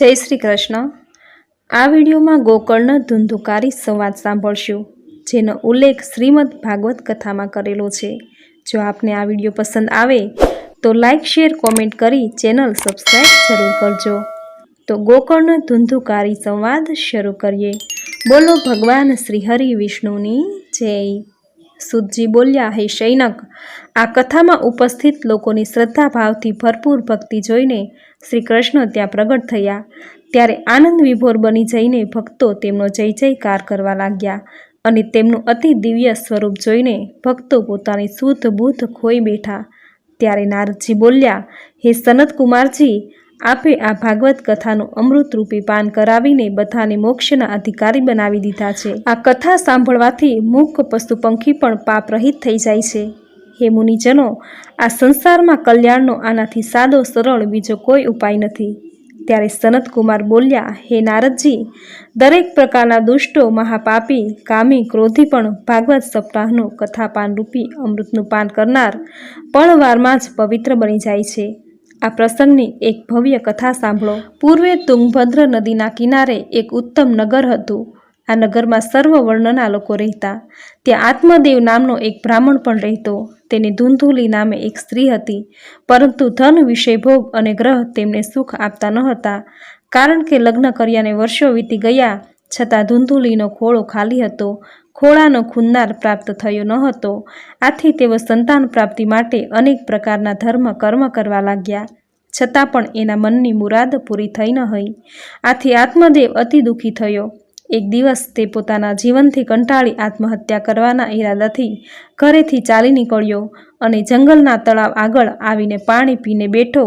જય શ્રી કૃષ્ણ. આ વિડીયોમાં ગોકર્ણ ધુંધુકારી સંવાદ સાંભળશું, જેનો ઉલ્લેખ શ્રીમદ ભાગવત કથામાં કરેલો છે. જો આપને આ વીડિયો પસંદ આવે, તો લાઇક શેર, કોમેન્ટ કરી ચેનલ સબસ્ક્રાઈબ જરૂર કરજો. તો ગોકર્ણ ધુંધુકારી સંવાદ શરૂ કરીએ. બોલો ભગવાન શ્રી હરિ વિષ્ણુની જય. સુતજી બોલ્યા, હે શૈનક, આ કથામાં ઉપસ્થિત લોકોની શ્રદ્ધા ભાવથી ભરપૂર ભક્તિ જોઈને શ્રી કૃષ્ણ ત્યાં પ્રગટ થયા. ત્યારે આનંદ વિભોર બની જઈને ભક્તો તેમનો જય જયકાર કરવા લાગ્યા અને તેમનું અતિ દિવ્ય સ્વરૂપ જોઈને ભક્તો પોતાની શુદ્ધ બુદ્ધ ખોઈ બેઠા. ત્યારે નારદજી બોલ્યા, હે સનત કુમારજી આપે આ ભાગવત કથાનું અમૃતરૂપી પાન કરાવીને બધાને મોક્ષના અધિકારી બનાવી દીધા છે. આ કથા સાંભળવાથી મૂક પશુપંખી પણ પાપ રહિત થઈ જાય છે. હે મુનિજનો, આ સંસારમાં કલ્યાણનો આનાથી સાદો સરળ બીજો કોઈ ઉપાય નથી. ત્યારે સનત કુમાર બોલ્યા, હે નારદજી, દરેક પ્રકારના દુષ્ટો, મહાપાપી, કામી, ક્રોધી પણ ભાગવત સપ્તાહનું કથાપાન રૂપી અમૃતનું પાન કરનાર પળવારમાં જ પવિત્ર બની જાય છે. આ પ્રસંગની એક ભવ્ય કથા સાંભળો. પૂર્વે તુંગભદ્ર નદીના કિનારે એક ઉત્તમ નગર હતું. આ નગરમાં સર્વ વર્ણના લોકો રહેતા. ત્યાં આત્મદેવ નામનો એક બ્રાહ્મણ પણ રહેતો. તેની ધૂંધુલી નામે એક સ્ત્રી હતી. પરંતુ ધન વિષય ભોગ અને ગ્રહ તેમને સુખ આપતા ન હતા. કારણ કે લગ્ન કર્યાને વર્ષો વીતી ગયા, છતાં ધૂંધુલીનો ખોળો ખાલી હતો. ખોળાનો ખુન્નાર પ્રાપ્ત થયો ન હતો આથી તેઓ સંતાન પ્રાપ્તિ માટે અનેક પ્રકારના ધર્મ કર્મ કરવા લાગ્યા. છતાં પણ એના મનની મુરાદ પૂરી થઈ ન હતી. આથી આત્મદેવ અતિ દુઃખી થયો. એક દિવસ તે પોતાના જીવનથી કંટાળી આત્મહત્યા કરવાના ઈરાદાથી ઘરેથી ચાલી નીકળ્યો અને જંગલના તળાવ આગળ આવીને પાણી પીને બેઠો.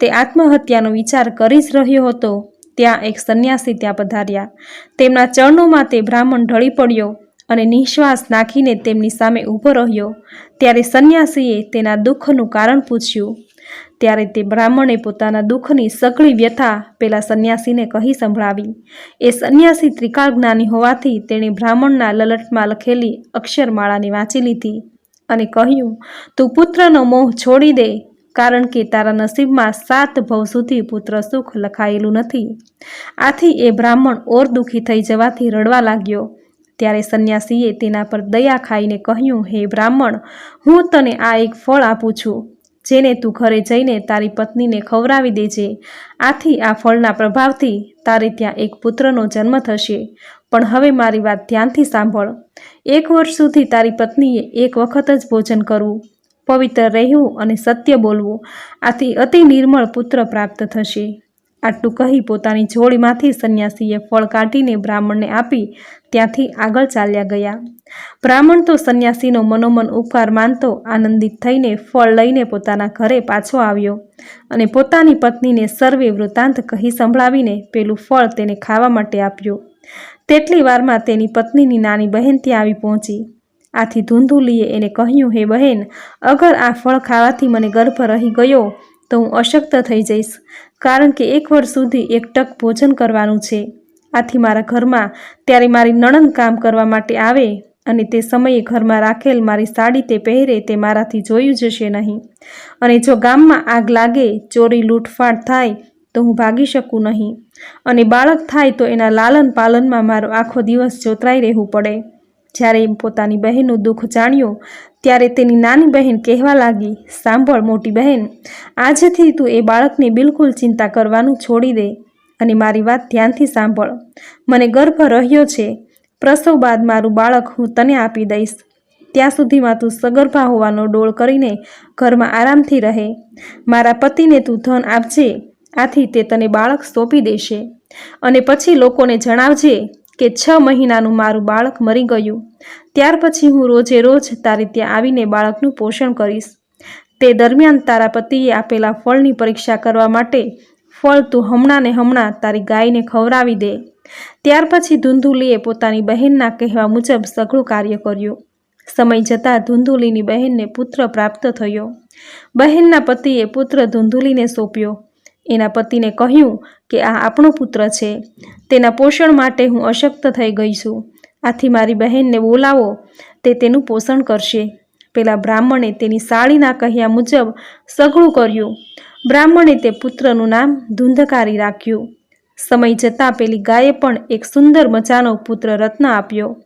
તે આત્મહત્યાનો વિચાર કરી જ રહ્યો હતો. ત્યાં એક સંન્યાસી ત્યાં પધાર્યા. તેમના ચરણોમાં તે બ્રાહ્મણ ઢળી પડ્યો. અને નિશ્વાસ નાખીને તેમની સામે ઊભો રહ્યો. ત્યારે સંન્યાસીએ તેના દુઃખનું કારણ પૂછ્યું. ત્યારે તે બ્રાહ્મણે પોતાના દુઃખની સઘળી વ્યથા પેલા સંન્યાસીને કહી સંભળાવી. એ સંન્યાસી ત્રિકાળ જ્ઞાની હોવાથી તેણે બ્રાહ્મણના લલટમાં લખેલી અક્ષરમાળાને વાંચી લીધી અને કહ્યું, તું પુત્રનો મોહ છોડી દે, કારણ કે તારા નસીબમાં સાત ભવ સુધી પુત્ર સુખ લખાયેલું નથી. આથી એ બ્રાહ્મણ ઓર દુઃખી થઈ જવાથી રડવા લાગ્યો. ત્યારે સંન્યાસીએ તેના પર દયા ખાઈને કહ્યું, હે બ્રાહ્મણ, હું તને આ એક ફળ આપું છું, જેને તું ઘરે જઈને તારી પત્નીને ખવડાવી દેજે. આથી આ ફળના પ્રભાવથી તારે ત્યાં એક પુત્રનો જન્મ થશે. પણ હવે મારી વાત ધ્યાનથી સાંભળ. એક વર્ષ સુધી તારી પત્નીએ એક વખત જ ભોજન કરવું, પવિત્ર રહેવું અને સત્ય બોલવું. આથી અતિ નિર્મળ પુત્ર પ્રાપ્ત થશે. આટલું કહી પોતાની જોડીમાંથી સંન્યાસીએ ફળ કાઢીને બ્રાહ્મણને આપી ત્યાંથી આગળ ચાલ્યા ગયા. બ્રાહ્મણ તો સંન્યાસીનો મનોમન ઉપકાર માનતો, આનંદિત થઈને ફળ લઈને પોતાના ઘરે પાછો આવ્યો અને પોતાની પત્નીને સર્વે વૃત્તાંત કહી સંભળાવીને પેલું ફળ તેને ખાવા માટે આપ્યું. તેટલી વારમાં તેની પત્નીની નાની બહેન ત્યાં આવી પહોંચી. આથી ધૂંધુલીએ એને કહ્યું, હે બહેન, અગર આ ફળ ખાવાથી મને ગર્ભ રહી ગયો, તો હું અશક્ત થઈ જઈશ. કારણ કે એક વર્ષ સુધી એકટક ભોજન કરવાનું છે. આથી મારા ઘરમાં ત્યારે મારી નણંદ કામ કરવા માટે આવે અને તે સમયે ઘરમાં રાખેલ મારી સાડી તે પહેરે તે મારાથી જોયું જશે નહીં. અને જો ગામમાં આગ લાગે, ચોરી, લૂંટફાટ થાય, તો હું ભાગી શકું નહીં. અને બાળક થાય તો એના લાલન પાલનમાં મારો આખો દિવસ જોતરાઈ રહેવું પડે. જ્યારે પોતાની બહેનનું દુઃખ જાણ્યું ત્યારે તેની નાની બહેન કહેવા લાગી, સાંભળ મોટી બહેન, આજથી તું એ બાળકની બિલકુલ ચિંતા કરવાનું છોડી દે અને મારી વાત ધ્યાનથી સાંભળ. મને ગર્ભ રહ્યો છે. પ્રસવ બાદ મારું બાળક હું તને આપી દઈશ. ત્યાં સુધીમાં તું સગર્ભા હોવાનો ડોળ કરીને ઘરમાં આરામથી રહે. મારા પતિને તું ધન આપજે. આથી તે તને બાળક સોંપી દેશે. અને પછી લોકોને જણાવજે કે છ મહિનાનું મારું બાળક મરી ગયું. ત્યાર પછી હું રોજે રોજ તારે ત્યાં આવીને બાળકનું પોષણ કરીશ. તે દરમિયાન તારા પતિએ આપેલા ફળની પરીક્ષા કરવા માટે ફળ તું હમણાં ને હમણાં તારી ગાયને ખવડાવી દે. ત્યાર પછી ધૂંધુલીએ પોતાની બહેનના કહેવા મુજબ સઘળું કાર્ય કર્યું. સમય જતાં ધૂંધુલીની બહેનને પુત્ર પ્રાપ્ત થયો. બહેનના પતિએ પુત્ર ધૂંધુલીને સોંપ્યો. એના પતિને કહ્યું કે આ આપણો પુત્ર છે. તેના પોષણ માટે હું અશક્ત થઈ ગઈ છું. આથી મારી બહેનને બોલાવો, તે તેનું પોષણ કરશે. પેલા બ્રાહ્મણે તેની સાળીના કહ્યા મુજબ સઘળું કર્યું. બ્રાહ્મણે તે પુત્રનું નામ ધુંધકારી રાખ્યું. સમય જતાં પેલી ગાયે પણ એક સુંદર મજાનો પુત્ર રત્ન આપ્યો.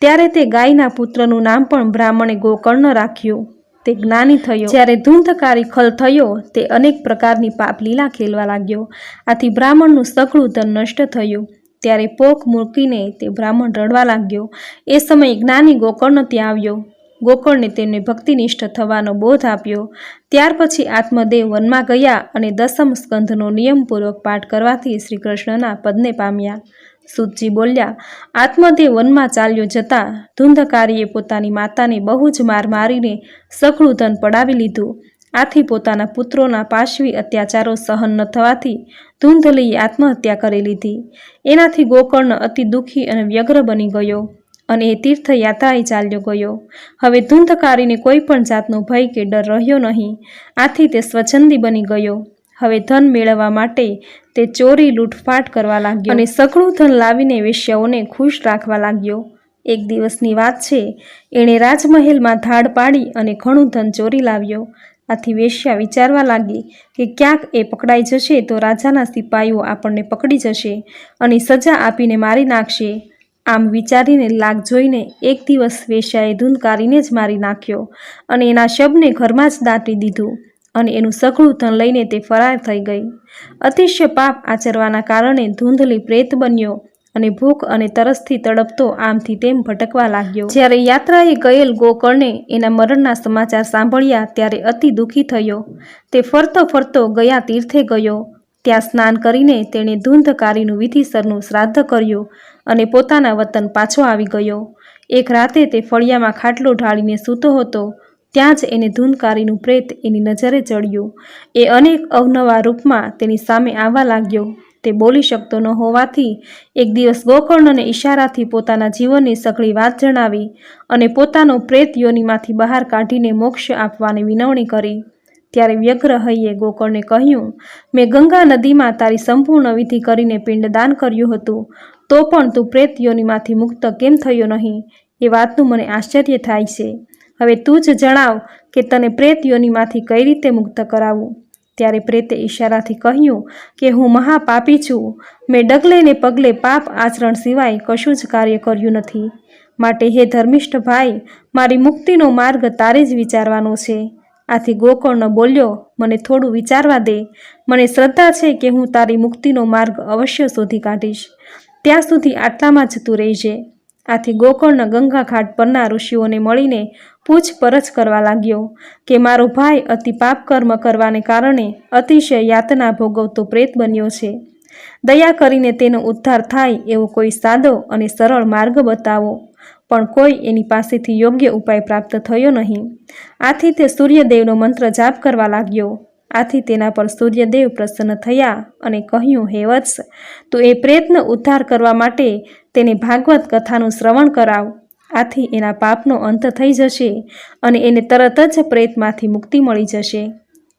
ત્યારે તે ગાયના પુત્રનું નામ પણ બ્રાહ્મણે ગોકર્ણ રાખ્યું. તે જ્ઞાની થયો. જ્યારે ધૂંધકારી ખલ થયો, તે અનેક પ્રકારની પાપ લીલા ખેલવા લાગ્યો. આથી બ્રાહ્મણનું સઘળું ધન નષ્ટ થયું. ત્યારે પોખ મૂકીને તે બ્રાહ્મણ રડવા લાગ્યો. એ સમયે જ્ઞાની ગોકર્ણ ત્યાં આવ્યો. ગોકર્ણે તેમને ભક્તિનિષ્ઠ થવાનો બોધ આપ્યો. ત્યાર પછી આત્મદેવ વનમાં ગયા અને દસમ સ્કંધનો નિયમપૂર્વક પાઠ કરવાથી શ્રી કૃષ્ણના પદને પામ્યા. સુતજી બોલ્યા, આત્મદેવ વનમાં ચાલ્યો જતા ધૂંધકારીએ પોતાની માતાને બહુ જ માર મારીને સઘળું ધન પડાવી લીધું. આથી પોતાના પુત્રોના પાશવી અત્યાચારો સહન ન થવાથી ધૂંધલીએ આત્મહત્યા કરી લીધી. એનાથી ગોકર્ણ અતિ દુઃખી અને વ્યગ્ર બની ગયો. અને એ તીર્થયાત્રાએ ચાલ્યો ગયો. હવે ધૂંધકારીને કોઈ પણ જાતનો ભય કે ડર રહ્યો નહીં. આથી તે સ્વચ્છંદી બની ગયો. હવે ધન મેળવવા માટે તે ચોરી લૂંટફાટ કરવા લાગ્યો અને સઘળું ધન લાવીને વેશ્યાઓને ખુશ રાખવા લાગ્યો. એક દિવસની વાત છે, એણે રાજમહેલમાં ધાડ પાડી અને ઘણું ધન ચોરી લાવ્યો. આથી વેશ્યા વિચારવા લાગી કે ક્યાંક એ પકડાઈ જશે તો રાજાના સિપાહીઓ આપણને પકડી જશે અને સજા આપીને મારી નાખશે. આમ વિચારીને લાગ જોઈને એક દિવસ વેશ્યાએ ધૂંધકારીને જ મારી નાખ્યો અને એના શબને ઘરમાં જ દાટી દીધું અને એનું સઘળું ધન લઈને તે ફરાર થઈ ગઈ. અતિશય પાપ આચરવાના કારણે ધૂંધલી પ્રેત બન્યો અને ભૂખ અને તરસથી તડપતો આમથી તેમ ભટકવા લાગ્યો. જ્યારે યાત્રાએ ગયેલ ગોકર્ણે એના મરણના સમાચાર સાંભળ્યા ત્યારે અતિ દુઃખી થયો. તે ફરતો ફરતો ગયા તીર્થે ગયો. ત્યાં સ્નાન કરીને તેણે ધૂંધકારીનું વિધિસરનું શ્રાદ્ધ કર્યું અને પોતાના વતન પાછો આવી ગયો. એક રાતે તે ફળિયામાં ખાટલો ઢાળીને સૂતો હતો. ત્યાં જ એને ધૂનકારીનું પ્રેત એની નજરે ચડ્યું. એ અનેક અવનવા રૂપમાં તેની સામે આવવા લાગ્યો. તે બોલી શકતો ન હોવાથી એક દિવસ ગોકર્ણને ઈશારાથી પોતાના જીવનની સઘળી વાત જણાવી અને પોતાનો પ્રેત યોનીમાંથી બહાર કાઢીને મોક્ષ આપવાની વિનવણી કરી. ત્યારે વ્યગ્રહયે ગોકર્ણે કહ્યું, મેં ગંગા નદીમાં તારી સંપૂર્ણ વિધિ કરીને પિંડદાન કર્યું હતું. તો પણ તું પ્રેત યોનિમાંથી મુક્ત કેમ થયો નહીં? એ વાતનું મને આશ્ચર્ય થાય છે. હવે તું જ જણાવ કે તને પ્રેત યોનિમાંથી કઈ રીતે મુક્ત કરાવું? ત્યારે પ્રેતે ઈશારાથી કહ્યું કે હું મહાપાપી છું. મેં ડગલે ને પગલે પાપ આચરણ સિવાય કશું જ કાર્ય કર્યું નથી. માટે હે ધર્મિષ્ઠ ભાઈ, મારી મુક્તિનો માર્ગ તારે જ વિચારવાનો છે. આથી ગોકર્ણ બોલ્યો, મને થોડું વિચારવા દે. મને શ્રદ્ધા છે કે હું તારી મુક્તિનો માર્ગ અવશ્ય શોધી કાઢીશ. ત્યાં સુધી આટલામાં જતું રહેજે. આથી ગોકર્ણ ગંગા ઘાટ પરના ઋષિઓને મળીને પૂછપરછ કરવા લાગ્યો કે મારો ભાઈ અતિ પાપ કર્મ કરવાને કારણે અતિશય યાતના ભોગવતો પ્રેત બન્યો છે. દયા કરીને તેનો ઉદ્ધાર થાય એવો કોઈ સાદો અને સરળ માર્ગ બતાવો. પણ કોઈ એની પાસેથી યોગ્ય ઉપાય પ્રાપ્ત થયો નહીં. આથી તે સૂર્યદેવનો મંત્ર જાપ કરવા લાગ્યો. આથી તેના પર સૂર્યદેવ પ્રસન્ન થયા અને કહ્યું, હે વત્સ, તું એ પ્રેતનો ઉદ્ધાર કરવા માટે તેને ભાગવત કથાનું શ્રવણ કરાવ. આથી એના પાપનો અંત થઈ જશે અને એને તરત જ પ્રેતમાંથી મુક્તિ મળી જશે.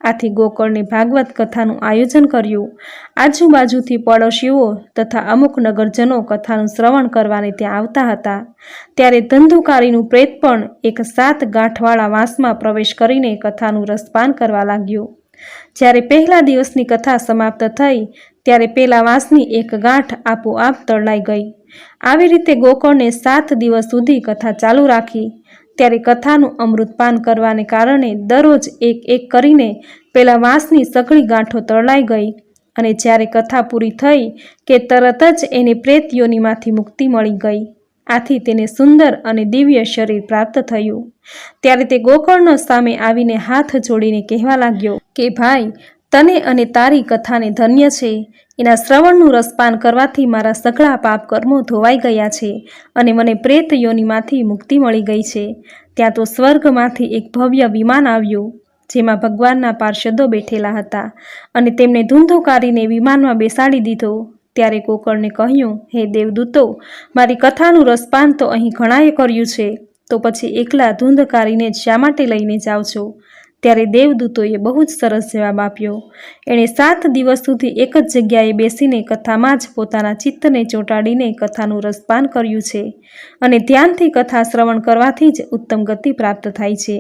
આથી ગોકળને ભાગવત કથાનું આયોજન કર્યું. આજુબાજુથી પડોશીઓ તથા અમુક નગરજનો કથાનું શ્રવણ કરવાને ત્યાં આવતા હતા. ત્યારે ધંધુકારીનું પ્રેત પણ એક સાત ગાંઠવાળા વાંસમાં પ્રવેશ કરીને કથાનું રસપાન કરવા લાગ્યું. જ્યારે પહેલા દિવસની કથા સમાપ્ત થઈ, ત્યારે પેલા વાંસની એક ગાંઠ આપોઆપ તળલાઈ ગઈ. આવી રીતે ગોકળને સાત દિવસ સુધી કથા ચાલુ રાખી. ત્યારે કથાનું અમૃતપાન કરવાને કારણે દરરોજ એક એક કરીને પેલા વાંસની સઘળી ગાંઠો તળલાઈ ગઈ અને જ્યારે કથા પૂરી થઈ કે તરત જ એને પ્રેત યોનિમાંથી મુક્તિ મળી ગઈ. આથી તેને સુંદર અને દિવ્ય શરીર પ્રાપ્ત થયું. ત્યારે તે ગોકર્ણ સામે આવીને હાથ જોડીને કહેવા લાગ્યો, કે ભાઈ, તને અને તારી કથાને ધન્ય છે. એના શ્રવણનું રસપાન કરવાથી મારા સઘળા પાપ કર્મો ધોવાઈ ગયા છે અને મને પ્રેત યોનિમાંથી મુક્તિ મળી ગઈ છે. ત્યાં તો સ્વર્ગમાંથી એક ભવ્ય વિમાન આવ્યું, જેમાં ભગવાનના પાર્ષદો બેઠેલા હતા અને તેમને ધૂંધોકારીને વિમાનમાં બેસાડી દીધો. ત્યારે કોકળને કહ્યું, હે દેવદૂતો, મારી કથાનું રસપાન તો અહીં ઘણાએ કર્યું છે, તો પછી એકલા ધૂંધકારીને શા માટે લઈને જાઓ છો? ત્યારે દેવદૂતોએ બહુ જ સરસ જવાબ આપ્યો. એણે સાત દિવસ સુધી એક જ જગ્યાએ બેસીને કથામાં જ પોતાના ચિત્તને ચોંટાડીને કથાનું રસપાન કર્યું છે અને ધ્યાનથી કથા શ્રવણ કરવાથી જ ઉત્તમ ગતિ પ્રાપ્ત થાય છે.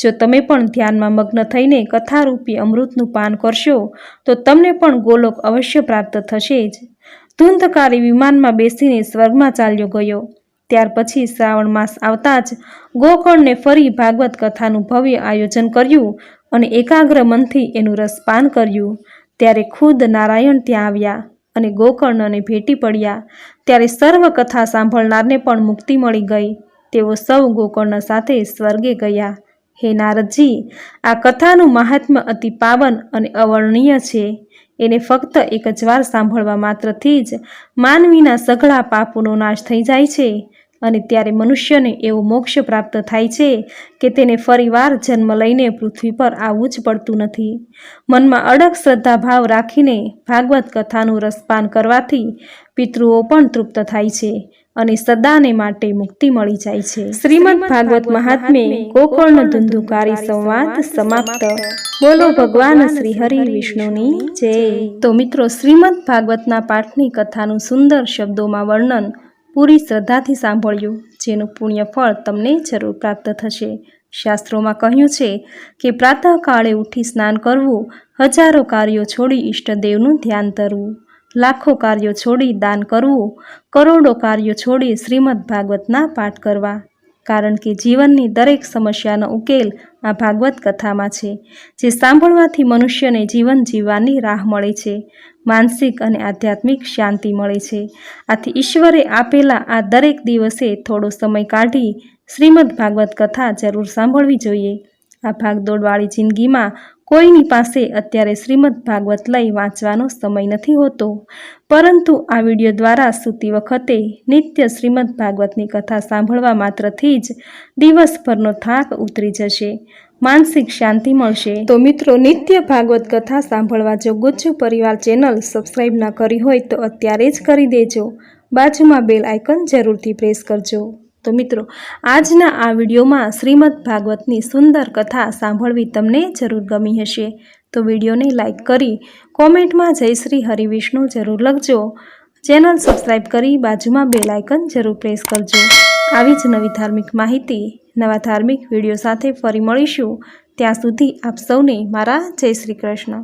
જો તમે પણ ધ્યાનમાં મગ્ન થઈને કથારૂપી અમૃતનું પાન કરશો, તો તમને પણ ગોલોક અવશ્ય પ્રાપ્ત થશે જ. ધૂંધકારી વિમાનમાં બેસીને સ્વર્ગમાં ચાલ્યો ગયો. ત્યાર પછી શ્રાવણ માસ આવતા જ ગોકર્ણને ફરી ભાગવત કથાનું ભવ્ય આયોજન કર્યું અને એકાગ્ર મનથી એનું રસપાન કર્યું. ત્યારે ખુદ નારાયણ ત્યાં આવ્યા અને ગોકર્ણને ભેટી પડ્યા. ત્યારે સર્વ કથા સાંભળનારને પણ મુક્તિ મળી ગઈ. તેઓ સૌ ગોકર્ણ સાથે સ્વર્ગે ગયા. હે નારદજી, આ કથાનું મહાત્મ્ય અતિ પાવન અને અવર્ણનીય છે. એને ફક્ત એક જ વાર સાંભળવા માત્રથી જ માનવીના સઘળા પાપોનો નાશ થઈ જાય છે. અને ત્યારે મનુષ્યને એવો મોક્ષ પ્રાપ્ત થાય છે કે તેને ફરીવાર જન્મ લઈને પૃથ્વી પર આવવું જ પડતું નથી. મનમાં અડગ શ્રદ્ધા ભાવ રાખીને ભાગવત કથાનું રસપાન કરવાથી પિતૃઓ પણ તૃપ્ત થાય છે. અને સદાને માટે મુક્તિ મળી જાય છે. શ્રીમદ ભાગવત મહાત્મે ગોકર્ણ ધુંધુકારી સંવાદ સમાપ્ત. બોલો ભગવાન શ્રી હરિ વિષ્ણુની જય. તો મિત્રો શ્રીમદ ભાગવતના પાઠની કથાનું સુંદર શબ્દોમાં વર્ણન પૂરી શ્રદ્ધાથી સાંભળ્યું જેનું પુણ્ય ફળ તમને જરૂર પ્રાપ્ત થશે. શાસ્ત્રોમાં કહ્યું છે કે પ્રાતઃકાળે ઉઠી સ્નાન કરવું હજારો કાર્યો છોડી ઈષ્ટદેવનું ધ્યાન ધરવું. લાખો કાર્યો છોડી દાન કરવું, કરોડો કાર્યો છોડી શ્રીમદ ભાગવતના પાઠ કરવા. કારણ કે જીવનની દરેક સમસ્યાનો ઉકેલ આ ભાગવત કથામાં છે, જે સાંભળવાથી મનુષ્યને જીવન જીવવાની રાહ મળે છે, માનસિક અને આધ્યાત્મિક શાંતિ મળે છે. આથી ઈશ્વરે આપેલા આ દરેક દિવસે થોડો સમય કાઢી શ્રીમદ ભાગવત કથા જરૂર સાંભળવી જોઈએ. આ ભાગદોડવાળી જિંદગીમાં કોઈની પાસે અત્યારે શ્રીમદ ભાગવત લઈ વાંચવાનો સમય નથી હોતો. પરંતુ આ વીડિયો દ્વારા સૂતી વખતે નિત્ય શ્રીમદ ભાગવતની કથા સાંભળવા માત્રથી જ દિવસભરનો થાક ઉતરી જશે. માનસિક શાંતિ મળશે. તો મિત્રો, નિત્ય ભાગવત કથા સાંભળવા જો ગુજ્જુ પરિવાર ચેનલ સબસ્ક્રાઈબ ના કરી હોય તો અત્યારે જ કરી દેજો. બાજુમાં બેલ આઇકન જરૂરથી પ્રેસ કરજો. તો મિત્રો, આજના આ વિડીયોમાં શ્રીમદ ભાગવતની સુંદર કથા સાંભળવી તમને જરૂર ગમી હશે. તો વિડીયોને લાઇક કરી કોમેન્ટમાં જય શ્રી હરિવિષ્ણુ જરૂર લખજો. ચેનલ સબસ્ક્રાઈબ કરી બાજુમાં બે લાઇકન જરૂર પ્રેસ કરજો. આવી જ નવી ધાર્મિક માહિતી, નવા ધાર્મિક વીડિયો સાથે ફરી મળીશું. ત્યાં સુધી આપ સૌને મારા જય શ્રી કૃષ્ણ.